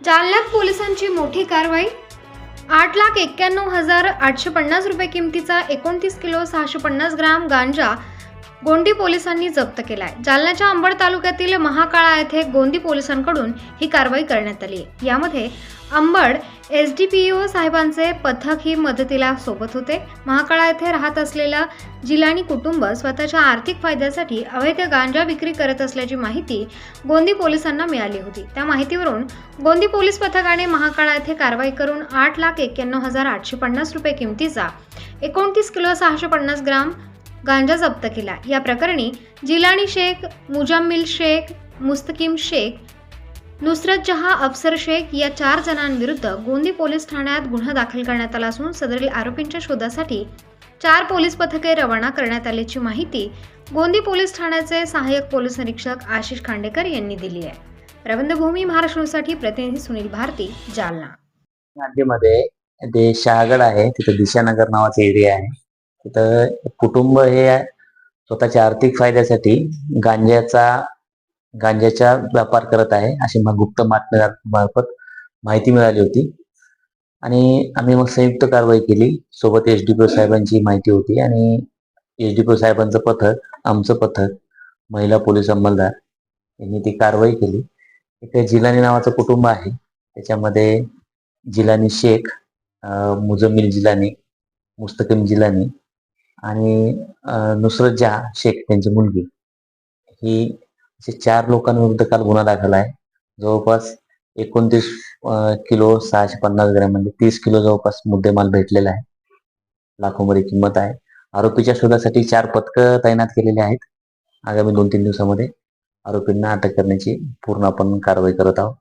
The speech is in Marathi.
जालन्यात पोलिसांची मोठी कारवाई. आठ लाख एक्क्याण्णव हजार आठशे पन्नास रुपये किमतीचा एकोणतीस किलो सहाशे पन्नास ग्राम गांजा गोंदी पोलिसांनी जप्त केलाय. जालन्याच्या अंबड तालुक्यातील महाकाळा येथे गोंदी पोलिसांकडून ही कारवाई करण्यात आली यामध्ये Ambad S D P O साहेबांचे पथक ही मदतीला सोबत होते. महाकाळा येथे राहत असलेला जिलानी कुटुंब स्वतःच्या आर्थिक फायद्यासाठी अवैध गांजा विक्री करत असल्याची माहिती गोंदी पोलिसांना मिळाली होती. त्या माहितीवरून गोंदी पोलीस पथकाने महाकाळा येथे कारवाई करून आठ लाख एक्क्याण्णव हजार आठशे पन्नास रुपये किमतीचा एकोणतीस किलो सहाशे पन्नास ग्राम गांजा जप्त केला. या प्रकरणी जिलानी शेख मुजाम्मिल शेख मुस्तकीम शेख नुसरत जहा अफसर शेख या चार जणांविरुद्ध गोंदी पोलीस ठाण्यात गुन्हा दाखल करण्यात आला असून सदरील आरोपींच्या शोधासाठी चार पोलीस पथके रवाना करण्यात आल्याची माहिती गोंदी पोलीस ठाण्याचे सहाय्यक पोलीस निरीक्षक आशिष खांडेकर यांनी दिली आहे. प्रबंधभूमी महाराष्ट्रासाठी प्रतिनिधी सुनील भारती जालना. नांदेमध्ये ते शहागड आहे तिथे दिशानगर नावाचा एरिया आहे. तर कुटुंब हे स्वतःच्या आर्थिक फायद्यासाठी गांज्याचा गांज्याचा व्यापार करत आहे अशी मग गुप्त बातम्या मार्फत माहिती मिळाली होती. आणि आम्ही मग संयुक्त कारवाई केली. सोबत एस डी पी साहेबांची माहिती होती आणि एस डी पी साहेबांचं पथक आमचं पथक महिला पोलीस अंमलदार यांनी ती कारवाई केली. इथे जिलानी नावाचं कुटुंब आहे. त्याच्यामध्ये जिलानी शेख अं, मुजम्मिल जिलानी मुस्तकीम जिलानी आणि नुसरत जहा शेख त्यांची मुलगी. ही असे चार लोकांविरुद्ध काल गुन्हा दाखल आहे. जवळपास एकोणतीस किलो सहाशे पन्नास ग्रॅम म्हणजे तीस किलो जवळपास मुद्देमाल भेटलेला आहे. लाखोमध्ये किंमत आहे. आरोपीच्या शोधासाठी चार पथकं तैनात केलेली आहेत. आगामी दोन तीन दिवसामध्ये आरोपींना अटक करण्याची पूर्ण आपण कारवाई करत आहोत.